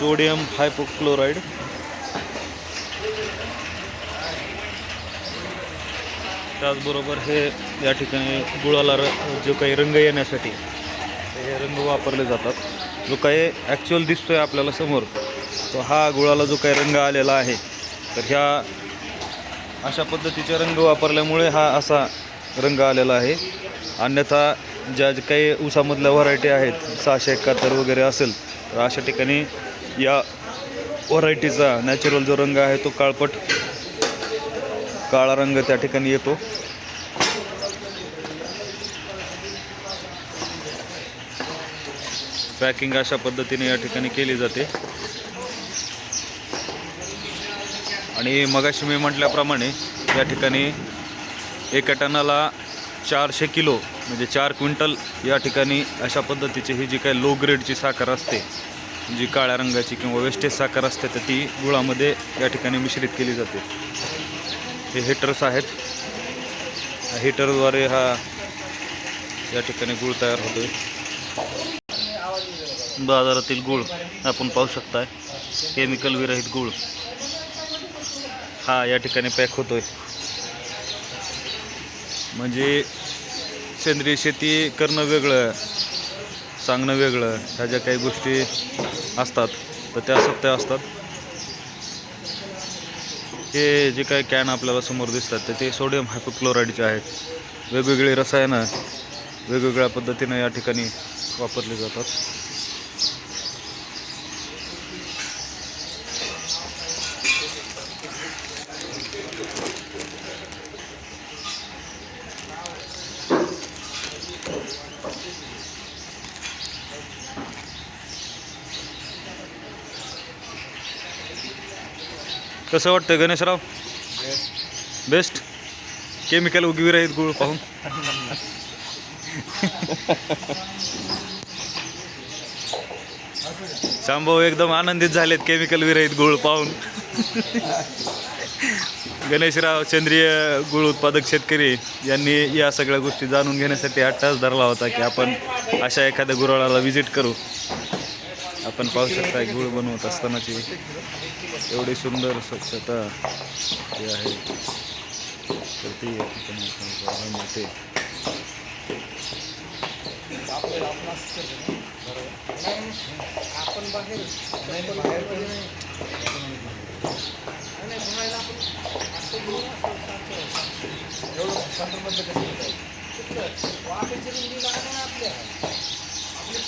Sodium hypochlorite. त्याचबरोबर हे या ठिकाणी गुळाला र जो काही रंग येण्यासाठी हे रंग वापरले जातात. जो काही ॲक्च्युअल दिसतो आहे आपल्याला समोर तो हा गुळाला जो काही रंग आलेला आहे तर ह्या अशा पद्धतीचे रंग वापरल्यामुळे हा असा रंग आलेला आहे. अन्यथा ज्या जे काही ऊसामधल्या व्हरायटी आहेत सहाशे एकाहत्तर वगैरे असेल तर अशा ठिकाणी या व्हरायटीचा नॅचरल जो रंग आहे तो काळपट काळा रंग त्या ठिकाणी येतो. पॅकिंग अशा पद्धतीने या ठिकाणी केली जाते. आणि मगाशी मी म्हटल्याप्रमाणे या ठिकाणी एका टनाला चारशे किलो म्हणजे चार क्विंटल या ठिकाणी अशा पद्धतीची ही जी काही लो ग्रेडची साखर असते जी काळ्या रंगाची किंवा वेस्टेज साखर असते तर ती गुळामध्ये या ठिकाणी मिश्रित केली जाते. हे हिटर्स आहेत. हिटरद्वारे हा या ठिकाणी गुळ तयार होतोय. बाजारातील गुळ आपण पाहू शकताय. केमिकल विरहित गुळ. हा या ठिकाणी पॅक होतोय. म्हणजे सेंद्रिय शेती करणं वेगळं सांगणं वेगळं ह्या ज्या काही गोष्टी असतात. तर त्या सत्य असतात. हे जे काही कॅन आपल्याला समोर दिसतात तर ते सोडियम हायपोक्लोराईडचे आहेत. वेगवेगळी रसायनं वेगवेगळ्या पद्धतीनं या ठिकाणी वापरली जातात. कसं वाटतं गणेशराव? बेस्ट केमिकल उगविरहित गुळ पाहून. सांभाऊ एकदम आनंदित झालेत केमिकल विरहित गुळ पाहून. गणेशराव सेंद्रिय गुळ उत्पादक शेतकरी यांनी या सगळ्या गोष्टी जाणून घेण्यासाठी आठ तास धरला होता की आपण अशा एखाद्या गुराळाला व्हिजिट करू. आपण पाहू शकता गुळ बनवत असतानाची एवढी सुंदर स्वच्छता जी आहे तर ती या ठिकाणी आपण पाहायला मिळते. आपण बाहेर बाहेर नाही एवढं आपल्या आपली